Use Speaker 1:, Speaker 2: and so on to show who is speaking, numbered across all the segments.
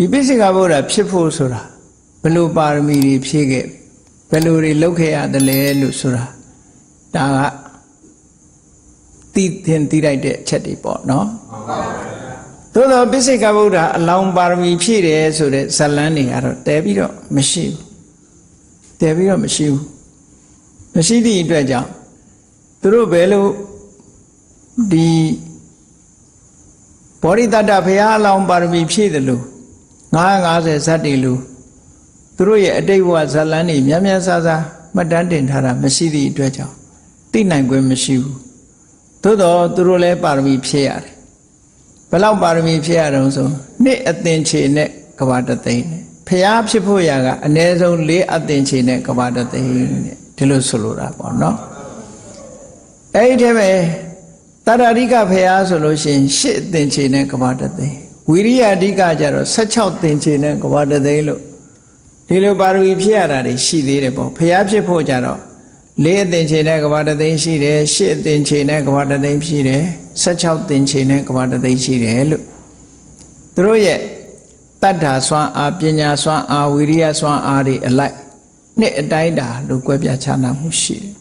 Speaker 1: ဒီပိစိကဗုဒ္ဓဖြစ်ဖို့ဆိုတာဘယ်လိုပါရမီတွေဖြည့်ခဲ့ဘယ်လိုတွေလုပ်ခဲ့ရတယ်လဲလို့ဆိုတာဒါကသိသင်သိလိုက်တဲ့အချက်တွေပေါ့နော်သို့တော့ပိစိကဗုဒ္ဓအလောင်းပါရမီဖြည့်တယ်ဆိုတဲ့ဇလန်းတွေကတော့တဲပြီးတော့မရှိဘူးတဲပြီးတော့မရှိဘူးမရှိသည့်အတွက်ကြောင့်သူတို့ဘယ်လိုဒီဘောရိတတ္တဘုရားအလောင်းပါရမီဖြည့်တယ်လို့ 950ဇတ်တွေလို့သူတို့ရဲ့အတိတ်ဘဝဇလန်းတွေများများဆဆမှတ်တမ်းတင်ထားတာမရှိသည့်အတွက်ကြောင့်သိနိုင်ခွင့်မရှိဘူးသို့တော့သူတို့လည်းပါရမီဖြည့်ရတယ်ဘယ်လောက်ပါရမီဖြည့်ရတော့ဆိုနှစ်အသင်ချေနဲ့ကဘာတသိန်းနဲ့ဘုရားဖြစ်ဖို့ရာကအနည်းဆုံး၄အသင်ချေနဲ့ကဘာတသိန်းနဲ့ဒီလိုဆိုလိုတာပေါ့နော်အဲ့ဒီတည်းပဲတရရိကဖရာဆိုလို့ရှိရင်ရှစ်သင်္ချေနဲ့ကဘာတသိန်း ဝိရိယအဓိကကျတော့16သင်္ချေနဲ့ကဘာတသိန်းလို့ဒီလိုပါရမီဖြစ်ရတာတွေရှိသေးတယ်ပေါ့ဖရာဖြစ်ဖို့ကြတော့လေးအသင်္ချေနဲ့ကဘာတသိန်းရှိတယ်ရှစ်အသင်္ချေနဲ့ကဘာတသိန်းရှိတယ်16သင်္ချေနဲ့ကဘာတသိန်းရှိတယ်လို့သူတို့ရဲ့တတ္ထာစွမ်းအားပညာစွမ်းအားဝိရိယစွမ်းအားတွေအလိုက်နှစ်အတိုင်းတာလို့ကွဲပြားခြားနာမှုရှိတယ်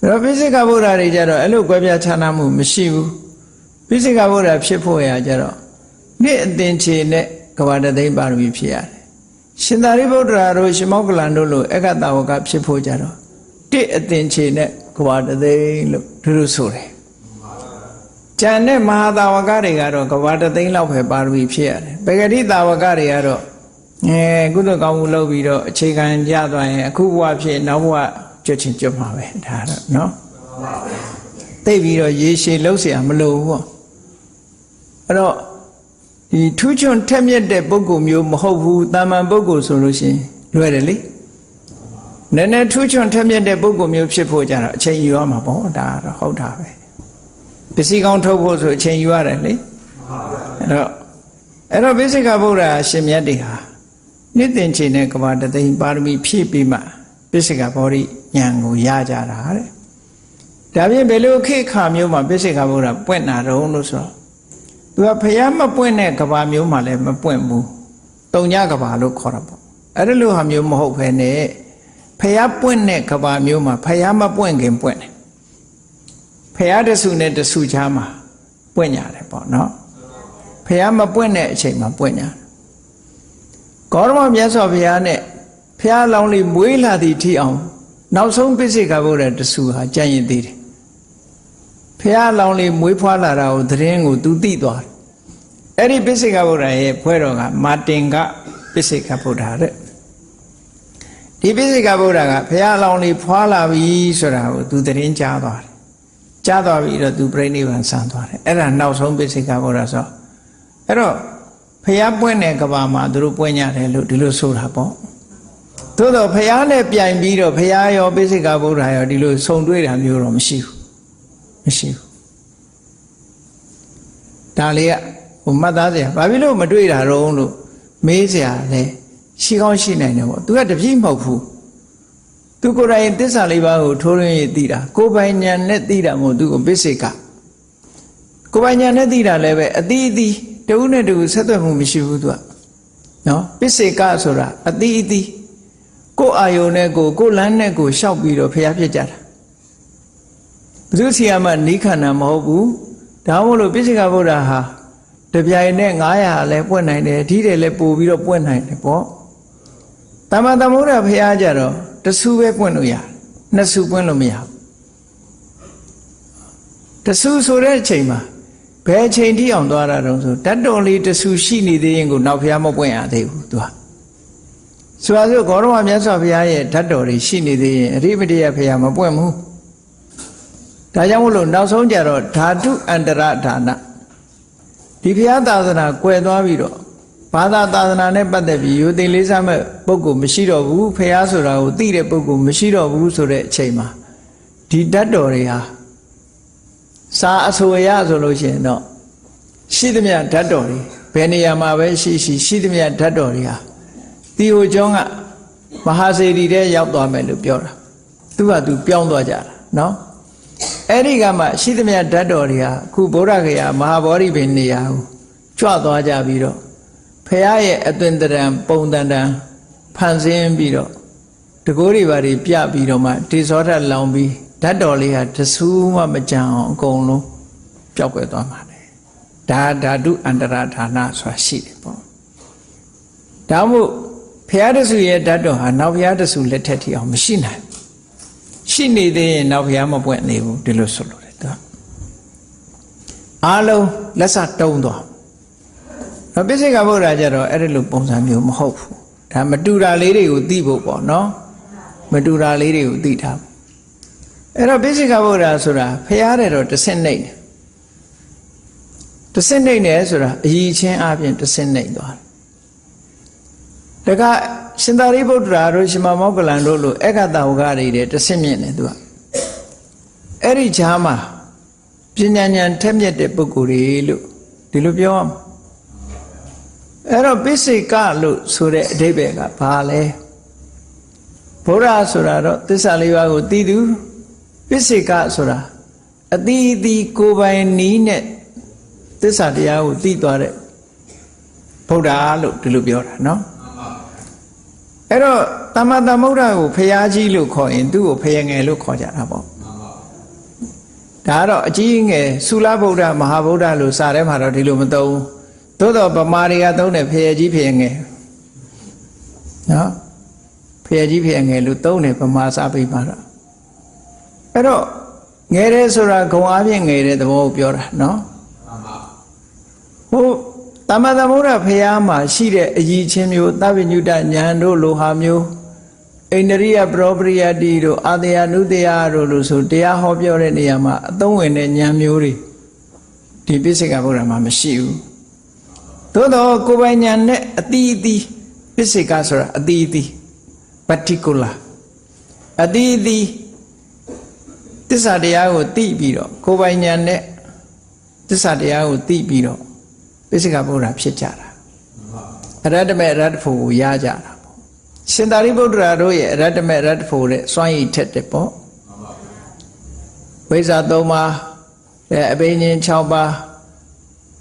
Speaker 1: ဒါတော့ပိစိကဗုဒ္ဓတွေကြတော့အဲ့လိုကွဲပြားခြားနာမှုမရှိဘူးပိစိကဗုဒ္ဓဖြစ်ဖို့ရာကြတော့ နှစ်အသင်ချေနဲ့ကဘာတသိန်းပါရမီဖြစ်ရတယ်ရှင်သာရိပုတ္တရာတို့ရှင်မောက္ကလန်တို့လိုအက္ခတဝကဖြစ်ဖို့ကြတော့တစ်အသင်ချေနဲ့ကဘာတသိန်းလို့သူတို့ဆိုတယ်ကျန်တဲ့မဟာတာဝကတွေကတော့ကဘာတသိန်းလောက်ပဲပါရမီဖြစ်ရတယ်ပဂတိတာဝကတွေကတော့အဲကုသကောင်းမှုလုပ်ပြီးတော့အခြေခံကြသွားရင်အခုဘဝဖြစ်နောက်ဘဝကြွချင်းကြွမှာပဲဒါတော့နော်သိပြီးတော့ရေရှည်လှုပ်เสียမလို့ဘူးပေါ့အဲ့တော့ ဒီထူးချွန်ထက်မြက်တဲ့ပုဂ္ဂိုလ်မျိုးမဟုတ်ဘူးတာမန်ပုဂ္ဂိုလ်ဆိုလို့ရှိရင်လွယ်တယ်လေနည်းနည်းထူးချွန်ထက်မြက်တဲ့ပုဂ္ဂိုလ်မျိုးဖြစ်ဖို့ကြတော့အချိန်ယူရမှာပေါ့ဒါကတော့ဟုတ်တာပဲပစ္စည်းကောင်းထုတ်ဖို့ဆိုအချိန်ယူရတယ်လေအဲ့တော့အဲ့တော့ဘိစိကဗုဒ္ဓရှင်မြတ်တွေဟာနိသင်ချေနဲ့ကဘာတသိန်းပါရမီဖြည့်ပြီးမှပိစိကဘောဓိဉာဏ်ကိုရကြတာတဲ့ဒါပြင်ဘယ်လိုခေတ်ခါမျိုးမှာပိစိကဗုဒ္ဓပွင့်တာတုံးလို့ဆိုတော့ သူကဖျားမပွင့်တဲ့ကဘာမျိုးမှာလည်းမပွင့်ဘူးတုံညကဘာလို့ခေါ်တာပေါ့အဲ့ဒီလိုဟာမျိုးမဟုတ်ဘဲနဲ့ဖျားပွင့်တဲ့ကဘာမျိုးမှာဖျားမပွင့်ခင်ပွင့်တယ်ဖျားတဆူနဲ့တဆူချားမှာပွင့်ရတယ်ပေါ့နော်ဖျားမပွင့်တဲ့အချိန်မှာပွင့်ရတယ်ကောရမမြတ်စွာဘုရားနဲ့ဖះလောင်းလေးမွေးလာသည့်ထိအောင်နောက်ဆုံးပိစိကဘုရားတဆူဟာကြံ့ရင်သေးတယ် ဖះလောင်းလေးမွေးဖွားလာတာကိုသတင်းကိုသူသိသွားတယ်အဲ့ဒီပိစိကဘုရားရဲ့ဖွဲတော်ကမာတင်ကပိစိကဘုရားတဲ့ဒီပိစိကဘုရားကဖះလောင်းလေးဖွားလာပြီဆိုတာကိုသူသတင်းကြားသွားတယ်ကြားသွားပြီတော့သူပြိဋိဘံဆန်သွားတယ်အဲ့ဒါနောက်ဆုံးပိစိကဘုရားဆိုအဲ့တော့ဖះပွင့်တဲ့ကဘာမှာသူတို့ပွင့်ကြတယ်လို့ဒီလိုဆိုတာပေါ့သို့တော့ဖះနဲ့ပြိုင်ပြီးတော့ဖះရောပိစိကဗုဒ္ဓရောဒီလိုဆုံတွေ့တာမျိုးတော့မရှိဘူး မရှိဘူးဒါလေးကဟိုမှတ်သားစရာဘာဖြစ်လို့မတွေ့တာတော့လို့မေးစရာလဲရှိကောင်းရှိနိုင်တယ်ပေါ့သူကတပြည့်မဟုတ်ဘူးသူကိုယ်တိုင်သစ္စာလေးပါးကိုထိုးရင်းရသိတာကိုယ်ပိုင်ဉာဏ်နဲ့သိတာမဟုတ်သူကပိစိကကိုယ်ပိုင်ဉာဏ်နဲ့သိတာလည်းပဲအတိအသီးတဦးနဲ့တဦးဆက်သွယ်မှုမရှိဘူးသူကနော်ပိစိကဆိုတာအတိအသီးကိုယ်အာယုံနဲ့ကိုယ်ကိုယ်လမ်းနဲ့ကိုယ်ရှောက်ပြီးတော့ဖျားဖြစ်ကြတာဘု သူစီယမနိခန္ဓာမဟုတ်ဘူးဒါမှမဟုတ်ပိစိကဗုဒ္ဓဟာတပြိုင်နဲ့900လည်းပွင့်နိုင်တယ်အဓိတယ်လည်းပို့ပြီးတော့ပွင့်နိုင်တယ်ပေါ့တမန်သမုဒ္ဒဖျားကြတော့တဆူပဲပွင့်လို့ရတယ်နှစ်ဆူပွင့်လို့မရဘူးတဆူဆိုတဲ့အချိန်မှာဘယ်အချိန်ထိအောင်သွားတာတုံးဆိုတတ်တော်လေးတဆူရှိနေသေးရင်ကိုနောက်ဖျားမပွင့်ရသေးဘူးသူကဆိုပါစို့ဂေါရမမြတ်စွာဘုရားရဲ့ဓာတ်တော်တွေရှိနေသေးရင်အရိပတိယဘုရားမပွင့်ဘူး ဒါကြောင့်မို့လို့နောက်ဆုံးကြတော့ဓာတုအန္တရဒါနဒီဘုရားသာသနာကွယ်သွားပြီးတော့ဘာသာသာသနာနဲ့ပတ်သက်ပြီးယူသိလေးစားမဲ့ပုဂ္ဂိုလ်မရှိတော့ဘူးဘုရားဆိုတာကိုသိတဲ့ပုဂ္ဂိုလ်မရှိတော့ဘူးဆိုတဲ့အချိန်မှာဒီဓာတ်တော်တွေဟာစာအဆိုရဆိုလို့ရှိရင်တော့ရှိသမျှဓာတ်တော်တွေဘယ်နေရာမှာပဲရှိရှိရှိသမျှဓာတ်တော်တွေဟာတီဟိုကျောင်းကမဟာစေတီတဲ့ရောက်သွားမယ်လို့ပြောတာသူကသူပြောင်းသွားကြတာနော် အဲ့ဒီကမှရှိသမျှဓာတ်တော်တွေဟာအခုဗုဒ္ဓဂယာမဟာဗောဓိပင်နေရာကိုကြွသွားကြပြီးတော့ဖះရဲ့အသွင်တရံပုံတန်တန်ဖန်ဆင်းပြီးတော့တကိုးတွေပါတွေပြပြီးတော့မှတေဇောဓာတ်လောင်ပြီးဓာတ်တော်လေးဟာတဆူးမှမကြံအောင်အကုန်လုံးပျောက်ကွယ်သွားမှာလေဒါဓာတုအန္တရာဌာနဆိုတာရှိတယ်ပေါ့ဒါမို့ဖះတဆူရဲ့ဓာတ်တော်ဟာနောက်ဖះတဆူလက်ထက်ထိအောင်မရှိနိုင် ရှိနေသေးရင်နောက်ဖះမပွင့်နေဘူးဒီလိုဆိုလို့တယ်သူကအားလုံးလက်စတုံးသွားတော့ပိစိကဗုဒ္ဓကျတော့အဲ့ဒီလိုပုံစံမျိုးမဟုတ်ဘူးဒါမတူတာလေးတွေကိုသိဖို့ပေါ့နော်မတူတာလေးတွေကိုသိထားဖို့အဲ့တော့ပိစိကဗုဒ္ဓဆိုတာဖះတဲ့တော့တစ်ဆင့်နေတယ်တစ်ဆင့်နေတယ်ဆိုတာအည်ချင်းအပြင်တစ်ဆင့်နေသွားတယ်ဒါက ရှင်သာရိပုတ္တရာတို့ရှင်မမောကလန်တို့လိုအက္ခတဝကတွေတဲ့တစ်ဆင့်မြင့်တယ်သူကအဲ့ဒီဈာမှာပညာဉာဏ်ထက်မြက်တဲ့ပုဂ္ဂိုလ်တွေလို့ဒီလိုပြောရမှာအဲ့တော့ပိစိကလို့ဆိုတဲ့အဓိပ္ပာယ်ကဘာလဲဘုရားဆိုတာတော့သစ္စာလေးပါးကိုသိသူပိစိကဆိုတာအတိအသီးကိုယ်ပိုင်နီးနဲ့သစ္စာတရားကိုသိသွားတဲ့ဘုရားလို့ဒီလိုပြောတာနော် အဲ့တော့တမ္မာသမုဒ္ဒကိုဖရာကြီးလို့ခေါ်ရင်သူ့ကိုဖယငယ်လို့ခေါ်ကြတာပေါ့ဒါကတော့အကြီးငယ်သုလဗုဒ္ဓမဟာဗုဒ္ဓလို့စာထဲမှာတော့ဒီလိုမသုံးဘူးသို့တော့ဗမာတွေကသုံးတယ်ဖယကြီးဖယငယ်နော်ဖယကြီးဖယငယ်လို့သုံးတယ်ဗမာစာပေမှာတော့အဲ့တော့ငယ်တယ်ဆိုတာဂုံအားဖြင့်ငယ်တဲ့သဘောကိုပြောတာနော်ဟို တမ္မသမုဒ္ဒဖရာမှာရှိတဲ့အည်ချင်းမျိုးသဗ္ဗညုတညာတို့လိုဟာမျိုးအိန္ဒရိယပရောပရိယတိတို့အာတယနုတယတို့လို့ဆိုတရားဟောပြောတဲ့နေရာမှာအသုံးဝင်တဲ့ဉာဏ်မျိုးတွေဒီပိစိကဗုဒ္ဓမှာမရှိဘူးသို့တော့ကိုယ်ပိုင်ဉာဏ်နဲ့အတိအသီးပိစိကဆိုတာအတိအသီး particular အတိအသီးသစ္စာတရားကိုသိပြီးတော့ကိုယ်ပိုင်ဉာဏ်နဲ့သစ္စာတရားကိုသိပြီးတော့ ပိစိကဗုဒ္ဓဖြစ်ကြတာအရတ္တမေအရတ္တဖို့ကိုရကြတာပေါ့ရှင်သာရိပုတ္တရာတို့ရဲ့အရတ္တမေအရတ္တဖို့တဲ့စွမ်းရည်ထက်တယ်ပေါ့ဝိဇ္ဇာ၃ပါးအဘိညာဉ်6ပါး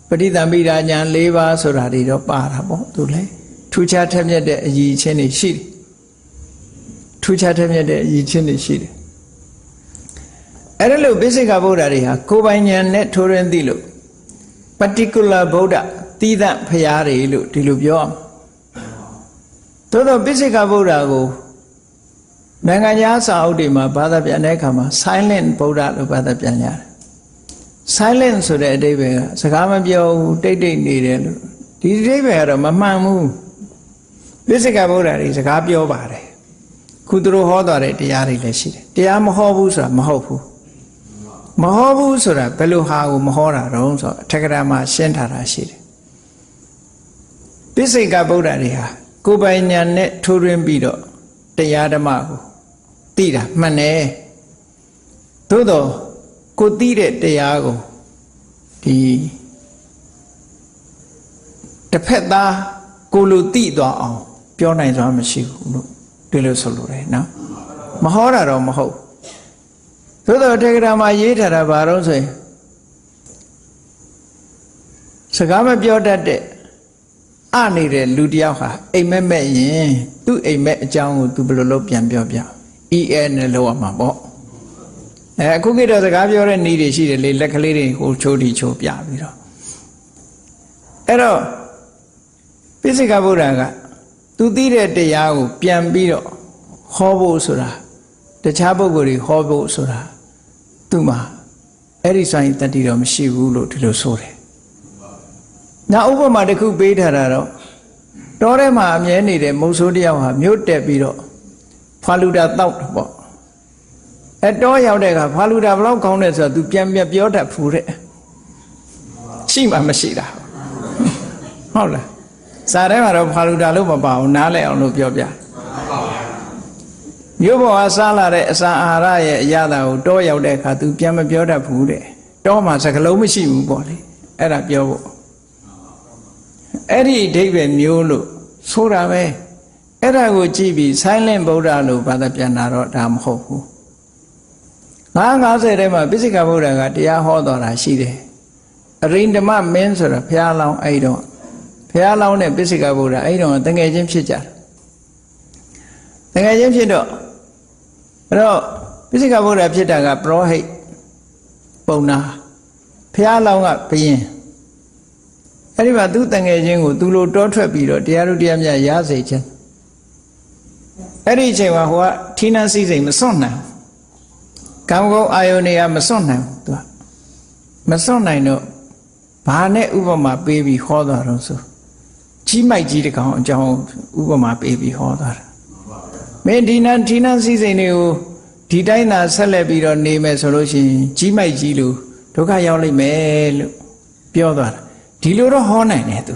Speaker 1: ပဋိသမိဒါညာ၄ပါးဆိုတာတွေတော့ပါတာပေါ့သူလည်းထူးခြားထက်မြက်တဲ့အည်ချင်းတွေရှိတယ်ထူးခြားထက်မြက်တဲ့အည်ချင်းတွေရှိတယ်အဲ့ဒါလို့ပိစိကဗုဒ္ဓတွေဟာကိုယ်ပိုင်ဉာဏ်နဲ့ထိုးရင်းသိလို့ particular ဗုဒ္ဓတိဒဖရာတွေလို့ဒီလိုပြောအောင်သို့တော့ပိစိကဗုဒ္ဓကိုနိုင်ငံခြားစာအုပ်တွေမှာဘာသာပြန်တဲ့အခါမှာ silent ဗုဒ္ဓလို့ဘာသာပြန်ရတယ် silent ဆိုတဲ့အဓိပ္ပာယ်ကစကားမပြောဘူးတိတ်တိတ်နေတယ်လို့ဒီအဓိပ္ပာယ်ကတော့မမှန်ဘူးပိစိကဗုဒ္ဓတွေစကားပြောပါတယ်ခုသူတို့ဟောသွားတဲ့တရားတွေလည်းရှိတယ်တရားမဟောဘူးဆိုတာမဟုတ်ဘူး မဟောဘူးဆိုတာဘယ်လိုဟာကိုမဟောတာတုံးဆိုတော့အထက်ကရာမှာရှင်းထားတာရှိတယ်ပိစိကဗုဒ္ဓတွေဟာကိုယ်ပိုင်ဉာဏ်နဲ့ထိုးရင်းပြီးတော့တရားဓမ္မကိုသိတာမှန်တယ်သို့တော့ကိုသိတဲ့တရားကိုဒီတစ်ဖက်သားကိုလိုသိသွားအောင် ပြောနိုင်စွာမရှိဘူးလို့ဒီလိုဆိုလိုတယ်နော်မဟောတာတော့မဟုတ် သို့တော့တေဂရမှာရေးထားတာဘာလို့ဆိုရင်စကားမပြောတတ်တဲ့အနေတဲ့လူတယောက်ဟာအိမ်မက်မက်ရင်သူ့အိမ်မက်အကြောင်းကိုသူဘယ်လိုလုပ်ပြန်ပြောပြ EN နဲ့လောက်ရမှာပေါ့အဲအခုခေတ်တော့စကားပြောတဲ့နေတွေရှိတယ်လေလက်ကလေးတွေဟိုချိုးတီချိုးပြပြီးတော့အဲ့တော့ပိစိကဗုဒ္ဓကသူသိတဲ့တရားကိုပြန်ပြီးတော့ဟောဖို့ဆိုတာတခြားပုဂ္ဂိုလ်တွေဟောဖို့ဆိုတာ သူ့မှာအဲ့ဒီဆိုင်တတိတော့မရှိဘူးလို့ဒီလိုဆိုတယ်။နောက်ဥပမာတစ်ခုပေးထားတာတော့တောထဲမှာအမြဲနေတဲ့မုတ်ဆိုးတယောက်ဟာမြို့တက်ပြီးတော့ဖာလူတာတောက်တယ်ပေါ့။အဲတောရောက်တဲ့အခါဖာလူတာဘလောက်ကောင်းတယ်ဆိုတော့ तू ပြန်ပြန်ပြောတတ်ဖူးတဲ့။ရှိမှမရှိတာ။ဟုတ်လား။စာထဲမှာတော့ဖာလူတာလို့မပါဘူးနားလည်အောင်လို့ပြောပြ။ မြို့ပေါ်ကစားလာတဲ့အစာအာဟာရရဲ့အရသာကိုတောရောက်တဲ့အခါ तू ပြန်မပြောတတ်ဘူးတဲ့တောမှာစကလုံးမရှိဘူးပေါ့လေအဲ့ဒါပြောဖို့အဲ့ဒီအဓိပ္ပာယ်မျိုးလို့ဆိုတာပဲအဲ့ဒါကိုကြည့်ပြီး silent ဗုဒ္ဓလို့ဘာသာပြန်တာတော့ဒါမဟုတ်ဘူး950ထဲမှာပိစိကဗုဒ္ဓကတရားဟောတော်တာရှိတယ်အရိန္ဒမမင်းဆိုတာဘုရားလောင်းအဲ့တော့ဘဘုရားလောင်းတဲ့ပိစိကဗုဒ္ဓအဲ့ဒီတော့တငယ်ချင်းဖြစ်ကြတယ်တငယ်ချင်းဖြစ်တော့ အဲ့တော့ပိစိကဗုဒ္ဓဖြစ်တာကပရောဟိတ်ပုံနာဘုရားလောင်းကဘယင်အဲ့ဒီမှာသူတငယ်ချင်းကိုသူလိုတောထွက်ပြီးတော့တရားတို့တရားမြတ်ရစေခြင်းအဲ့ဒီအချိန်မှာဟိုကထီးနှန်းစည်းစိမ်မစွန့်နိုင်ကံကောင်းအာယုန်တွေကမစွန့်နိုင်ဘူးသူကမစွန့်နိုင်တော့ဘာနဲ့ဥပမာပေးပြီးဟောသွားတော့ဆိုကြီးမိုက်ကြီးတကောင်အကြောင်းဥပမာပေးပြီးဟောသွားတာ မင်းဒီနန်းဒီနန်းစည်းစိမ်တွေကိုဒီတိုင်းသာဆက်လက်ပြီးတော့နေမယ်ဆိုလို့ရှိရင်ကြီးမိုက်ကြီးလို့ဒုက္ခရောက်လိမ့်မယ်လို့ပြောသွားတာဒီလိုတော့ဟောနိုင်တယ်သူ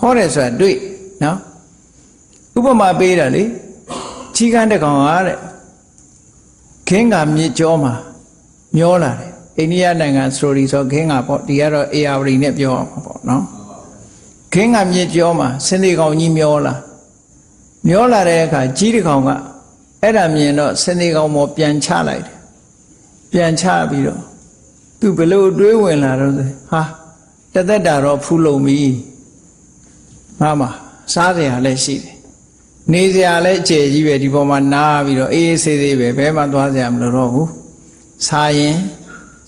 Speaker 1: ဟောတယ်ဆိုတာတွေ့နော်ဥပမာပေးတာလေကြီးကန်းတကောင်ဟာတဲ့ခင်းကမြေကြောမှာမျောလာတယ်အိန္ဒိယနိုင်ငံစတိုရီဆိုခင်းကပေါ့ဒီကတော့ AR နဲ့ပြောအောင်ပေါ့နော်ခင်းကမြေကြောမှာစင်သေးကောင်ကြီးမျောလာ မျောလာတဲ့အခါကြီးတကောင်ကအဲ့ဒါမြင်တော့စင်သေးကောင်ပေါ်ပြန်ချလိုက်တယ်ပြန်ချပြီးတော့သူဘလို့တွေးဝင်လာတော့ဆိုဟာတသက်တာတော့ဖူးလုံပြီမှမစားစရာလည်းရှိတယ်နေစရာလည်းအကျယ်ကြီးပဲဒီပေါ်မှာနားပြီးတော့အေးအေးဆေးဆေးပဲဘဲမှသွားစရာမလိုတော့ဘူးစားရင်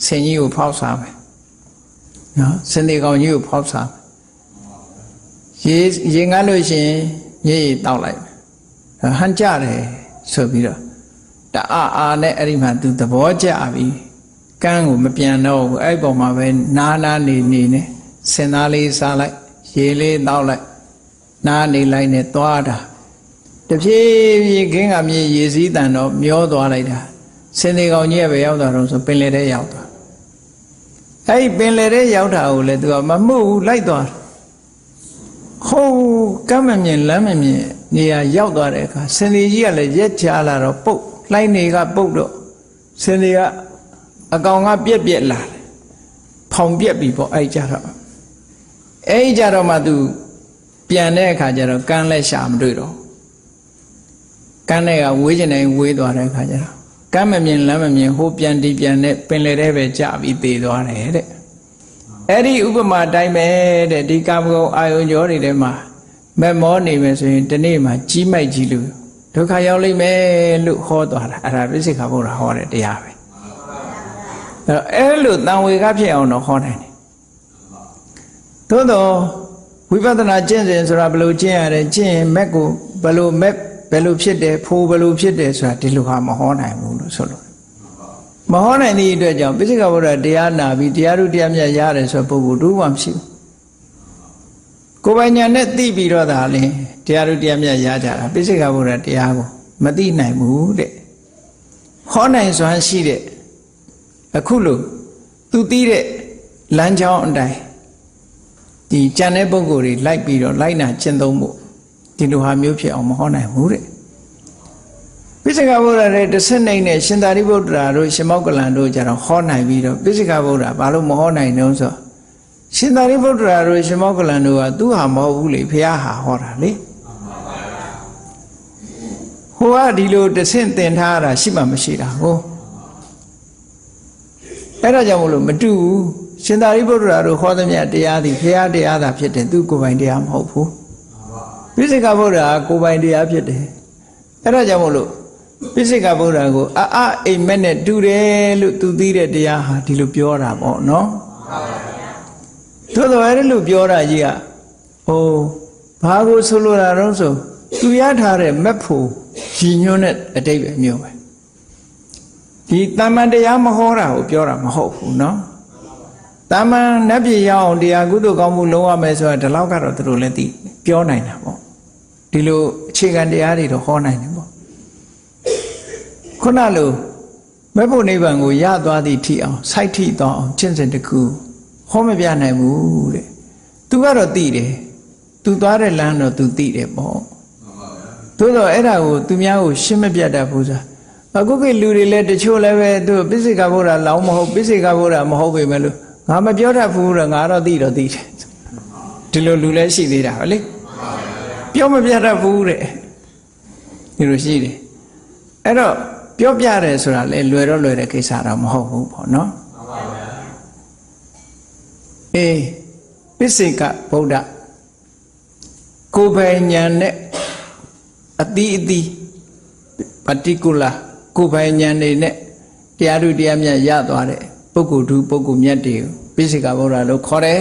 Speaker 1: ဆင်ကြီးကိုဖောက်စားမယ်နော်စင်သေးကောင်ကြီးကိုဖောက်စားရေရေငတ်လို့ရှိရင်ရေရေတောက်လိုက်မယ် ဟန်ကြတယ်ဆိုပြီးတော့တအားအားနဲ့အဲ့ဒီမှာသူသဘောကျပြီကန်းကိုမပြန်တော့ဘူးအဲ့ပေါ်မှာပဲနားနားနေနေနဲ့စင်သားလေးစားလိုက်ရေလေးတောက်လိုက်နားနေလိုက်နဲ့သွားတာတဖြည်းဖြည်းခင်းကမြေရေစည်းတန်တော့မျောသွားလိုက်တာစင်သေးကောင်ကြီးကပဲရောက်သွားတော့ဆိုပင်လေတဲ့ရောက်သွားအဲ့ဒီပင်လေတဲ့ရောက်တာကိုလည်းသူကမမှုဘူးလိုက်သွားတာဟုတ်ကမ်းမမြင်လမ်းမမြင် နေရာရောက်သွားတဲ့အခါစင်သေးကြီးကလည်းရက်ချလာတော့ပုတ်လှိုင်းနေကပုတ်တော့စင်သေးကအကောင်ကပြက်ပြက်လာတယ်ဖောင်ပြက်ပြီပေါ့အဲ့ကြတော့အဲ့ကြတော့မှသူပြန်တဲ့အခါကျတော့ကန်းလက်ရှာမတွေ့တော့ကန်းတဲ့ကဝေးကျင်တိုင်းဝေးသွားတဲ့အခါကျတော့ကမ်းမမြင်လမ်းမမြင်ဟိုပြန်ဒီပြန်နဲ့ပင်လေတဲ့ပဲကြပြီးသေသွားတယ်တဲ့အဲ့ဒီဥပမာတိုင်းပဲတဲ့ဒီကာမဂုဏ်အာယုံကြောတွေထဲမှာ မက်မောနေမယ်ဆိုရင်ဒီနေ့မှာကြီးမိုက်ကြီးလို့ဒုက္ခရောက်လိမ့်မယ်လို့ဟောသွားတာအဲ့ဒါပြစ္ဆေခါဘုရားဟောတဲ့တရားပဲအဲ့တော့အဲ့လိုတန်ဝေကဖြစ်အောင်တော့ဟောနိုင်တယ်သို့တော့ဝိပဿနာကျင့်စဉ်ဆိုတာဘယ်လိုကျင့်ရလဲကျင့်ရင်မက်ကိုဘယ်လိုမက်ဘယ်လိုဖြစ်တယ်ဖိုးဘယ်လိုဖြစ်တယ်ဆိုတာဒီလိုဟာမဟောနိုင်ဘူးလို့ဆိုလို့မဟောနိုင်သည့်အတွက်ကြောင့်ပိစိကဗုဒ္ဓတရားနာပြီးတရားဥတရားမြတ်ရတယ်ဆိုပုဂ္ဂိုလ်တူမှမရှိဘူး ကိုယ်ပိုင်ညာနဲ့သိပြီးတော့ဒါလည်းတရားဥတရားမြတ်ရကြတာပိစိကဗုဒ္ဓတရားကိုမသိနိုင်ဘူးတဲ့ဟောနိုင်စွမ်းရှိတဲ့အခုလို့သူသိတဲ့လမ်းကြောင်းအတိုင်းဒီကြံတဲ့ပုဂ္ဂိုလ်တွေလိုက်ပြီးတော့လိုက်နာကျင့်သုံးဖို့ဒီလိုဟာမျိုးဖြစ်အောင်မဟောနိုင်ဘူးတဲ့ပိစိကဗုဒ္ဓရဲ့တစ်ဆက်နိုင်နဲ့ရှင်သာရိပုတ္တရာတို့ရှင်မောက္ကလန်တို့ကြတော့ဟောနိုင်ပြီးတော့ပိစိကဗုဒ္ဓဘာလို့မဟောနိုင်တုံးဆို ရှင်သာရိပုတ္တရာတို့ရှင်မောက္ကလန်တို့ကသူဟာမဟုတ်ဘူးလေဘုရားဟာဟောတာလေဟိုကဒီလိုတစ်ဆင့်သင်ထားတာရှိမှမရှိတာဟိုအဲ့ဒါကြောင့်မလို့မတူဘူးရှင်သာရိပုတ္တရာတို့ဟောသမျှတရားသည်ဘုရားတရားသာဖြစ်တယ်သူကိုယ်ပိုင်တရားမဟုတ်ဘူးပိစိကဗုဒ္ဓဟာကိုယ်ပိုင်တရားဖြစ်တယ်အဲ့ဒါကြောင့်မလို့ပိစိကဗုဒ္ဓကိုအာအအိမ်မက်နဲ့တူတယ်လို့သူသိတဲ့တရားဟာဒီလိုပြောတာပေါ့နော် သို့တော်အဲ့လိုပြောတာကြီးကဟိုဘာကိုဆိုလိုတာတော့ဆိုသူရထားတဲ့မက်ဖို့ရည်ညွှန်းတဲ့အတိတ်ပဲမျိုးပဲဒီတမန်တရားမဟောတာကိုပြောတာမဟုတ်ဘူးเนาะတမန်နတ်ပြည်ရောက်အောင်တရားကုသိုလ်ကောင်းမှုလုံးဝမယ်ဆိုတာဒီလောက်ကတော့သူတို့လည်းသိပြောနိုင်တာပေါ့ဒီလိုအခြေခံတရားတွေတော့ဟောနိုင်တယ်ပေါ့ခုနလိုမဲ့ဖို့နိဗ္ဗာန်ကိုရသွားသည့်ထိအောင်စိုက်ထိသွားအောင်ကျင့်စဉ်တစ်ခု ဟောမပြနိုင်ဘူးတဲ့သူကတော့သိတယ်သူသွားတဲ့လမ်းတော့သူသိတယ်ပေါ့သို့တော့အဲ့ဒါကိုသူများကိုရှင်းမပြတတ်ဘူးဆိုတာအခုကိလူတွေလည်းတချို့လည်းပဲသူပိစိကဗုဒ္ဓလောင်းမဟုတ်ပိစိကဗုဒ္ဓမဟုတ်ပေမဲ့လို့ငါမပြောတတ်ဘူးတော့ငါတော့သိတော့သိတယ်ဒီလိုလူလည်းရှိသေးတာပဲလေပြောမပြတတ်ဘူးတဲ့ဒီလိုရှိတယ်အဲ့တော့ပြောပြတယ်ဆိုတာလေလွယ်တော့လွယ်တဲ့ကိစ္စတော့မဟုတ်ဘူးပေါ့နော် အေးပိစိကဗုဒ္ဓကိုယ်ပိုင်ဉာဏ်နဲ့အတိအတိ particular ကိုယ်ပိုင်ဉာဏ်နေနဲ့တရားသူတရားမြတ်ရသွားတဲ့ပုဂ္ဂိုလ်သူပုဂ္ဂိုလ်မြတ်တွေကိုပိစိကဗုဒ္ဓလို့ခေါ်တယ်